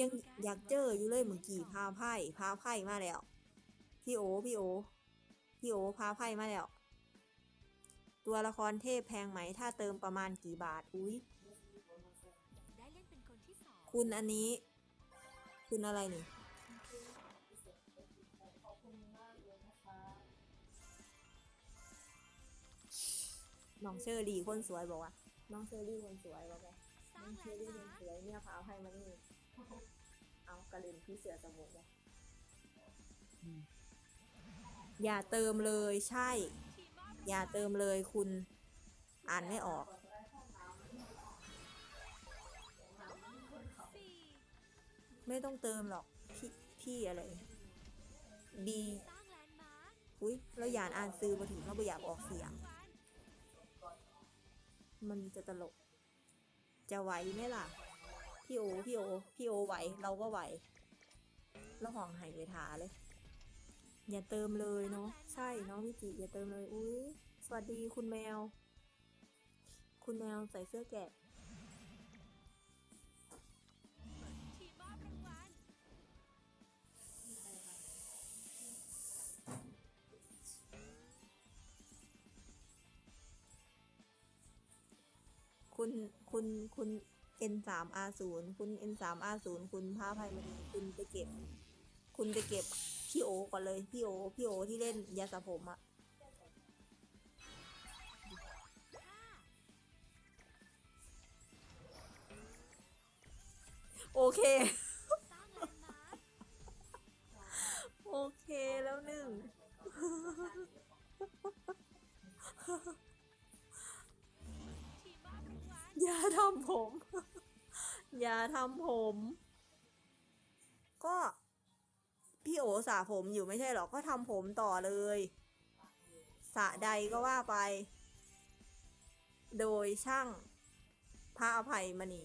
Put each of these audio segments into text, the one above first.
ยังอยากเจออยู่เลยเมื่อกี้พาไพ่พาไพ่มาแล้ว พี่โอพี่โอพี่โอพาไพ่มาแล้ว ตัวละครเทพแพงไหม ถ้าเติมประมาณกี่บาท อุ้ยคุณอันนี้ คุณอะไรนี่ยน้องเชอรี่คนสวยบอกว่าน้องเชอรี่คนสวยบอกว่าน้องเชอรี่คนสวยเนี่ยพาไพ่มานี่ เอากระเล่นพี่เสือสมุกเลยอย่าเติมเลยใช่ทีมมอบอย่าเติมเลยคุณอ่านไม่ออกสี่ไม่ต้องเติมหรอกพี่พี่อะไร ดีสร้างแลนด์มาร์คอุ้ยเราอยากอ่านซื้อมาถึงเราไม่อยากออกเสียงวันมันจะตลก จะไหวไหมล่ะ พี่โอพี่โอพี่โอไหวเราก็ไหวแล้วห่องหายไปทาเลย อย่าเติมเลยเนาะใช่น้องมิจิอย่าเติมเลยอุ้ยสวัสดีคุณแมว คุณแมวใส่เสื้อแกะคุณคุณคุณ N3R0 คุณ N3R0 คุณพาภัยมณีคุณไปเก็บ คุณไปเก็บพี่โอก่อนเลยพี่โอพี่โอที่เล่นยาสระผมอะโอเค โอเคแล้วหนึ่ง อย่าทำผม อย่าทำผม ก็พี่โอสระผมอยู่ไม่ใช่หรอ ก็ทำผมต่อเลยสระใดก็ว่าไป โดยช่างพระอภัยมณี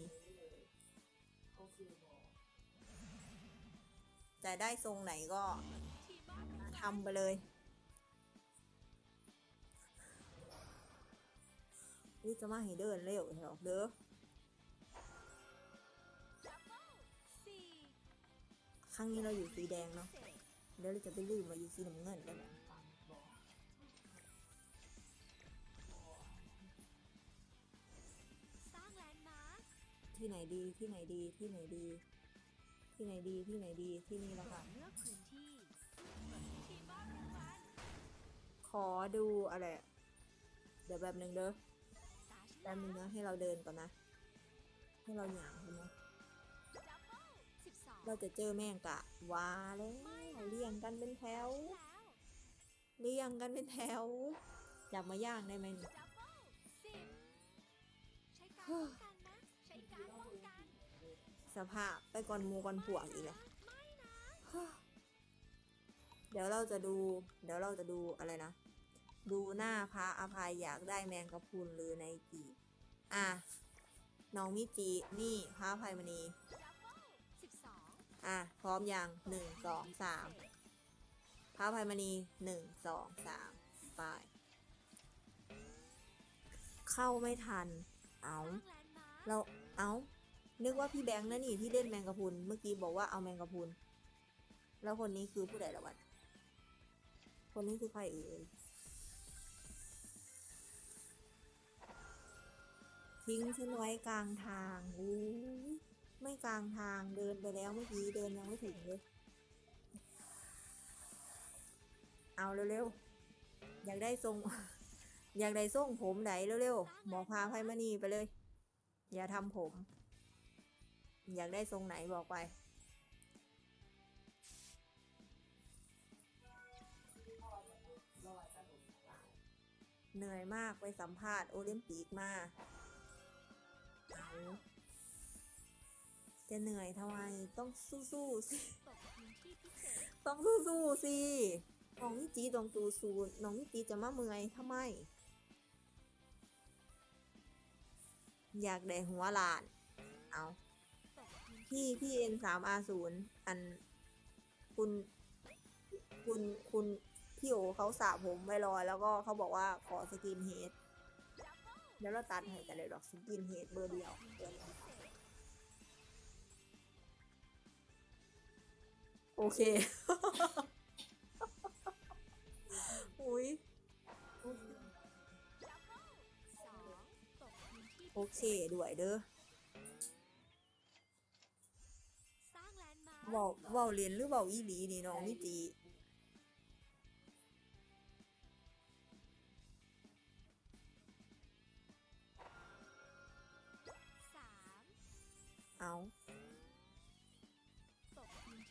จะได้ทรงไหนก็ทีมมอบรางวัลทำไปเลยนี่จะมาให้เดินเร็วเหรอเด้อ รั้งนี้เราอยู่สีแดงเนาะเดี๋ยวเราจะไปลืมมาอยู่สีน้ำเงินได้ไหมฟังบที่ไหนดีที่ไหนดีที่ไหนดี ที่ไหนดีที่ไหนดีที่นี่แล้วค่ะขอดูอะไรเดี๋ยวแบบหนึ่งเด้อแป๊บหนึงนะให้เราเดินก่อนนะ ให้เราหยางใช่ไหม เราจะเจอแม่งกะว้าแล้วเรียงกันเป็นแถวแล้วเรียงกันเป็นแถวอยากมาย่างได้ไหมนี่ดับเบิลสิบใช้การป้องกันนะใช้การป้องกันสภาพไปก่อนหมูก่อนผัวอีกเลยไม่นะเดี๋ยวเราจะดู เดี๋ยวเราจะดูอะไรนะ ดูหน้าพระอภัยอยากได้แมงกะพรุนหรือในกีอะน้องมิจินี่พระอภัยมณีดับเบิลสิบส อะ พร้อมยังหนึ่งสองสามพระภัยมณีหนึ่งสองสามไป เข้าไม่ทัน เอาเราเอานึกว่าพี่แบงค์นะนี่ที่เล่นแมงกะพุน เมื่อกี้บอกว่าเอาแมงกะพุน แล้วคนนี้คือผู้ใดละวัดคนนี้คือใครเอ่ยทิ้งฉันไว้กลางทางอู้ ไม่กลางทางเดินไปแล้วเมื่อกี้เดินยังไม่ถึงเลย เอาเร็วๆ อยากได้ทรง อยากได้ทรงผมไหนเร็วๆ หมอพาไพมานีไปเลย อย่าทำผม อยากได้ทรงไหนบอกไป เหนื่อยมากไปสัมภาษณ์โอลิมปิกมาเอา จะเหนื่อยทำไมต้องสู้ๆสิตกพื้นที่พิเศษต้องสู้ๆสิน้องนิจีต้องสู้ๆน้องนิจีจะมาเมื่อยทำไม อยากได้หัวหลาน เอาพี่พี่เอ็นสามอาศูนย์อัน คุณคุณคุณพี่โอเขาสระผมไว้รอแล้วก็เขาบอกว่าขอสกินเฮดดับเบิลเดี๋ยวเราตัดให้กันเลยดอกสกินเฮดเบอร์เดียวเบอร์เดียว โอเค อุ้ยโอเคด้วยเด้อสร้างแลนด์มาร์คเว้าเว้าเรียนหรือเว้าอีหลีนี่น้องมิจิเอา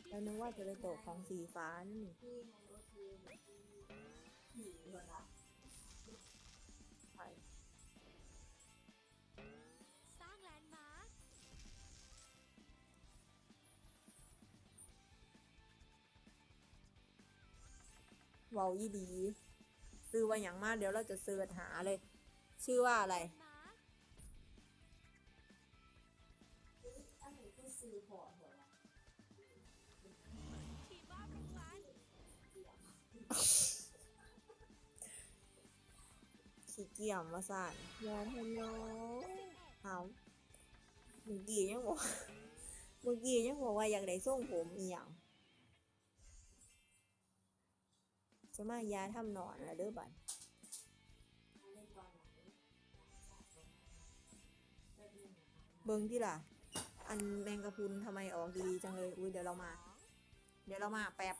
แล้วนึกว่าจะไปตกของสีฟ้านี่ใช่สร้างแลนด์มาร์คเว้าอีหลีซื้อว่าอย่างมากเดี๋ยวเราจะเสิร์ชหาเลย ชื่อว่าอะไรอันนี้คือซื้อพอร์ ขี้เกียจมาสั่นยอมให้น้องเอาเมื่อกี้ยังบอกเมื่อกี้ยังบอกว่าอยากได้ส่งผมอีหยังจะมายาทำหนอนละเด้อบัดเล่นตอนไหนได้ดูหนังเบิ่งที่ล่ะ อันแมงกะพรุนทำไมออกดีจังเลย อุ้ยเดี๋ยวเรามา เดี๋ยวเรามาแป๊บ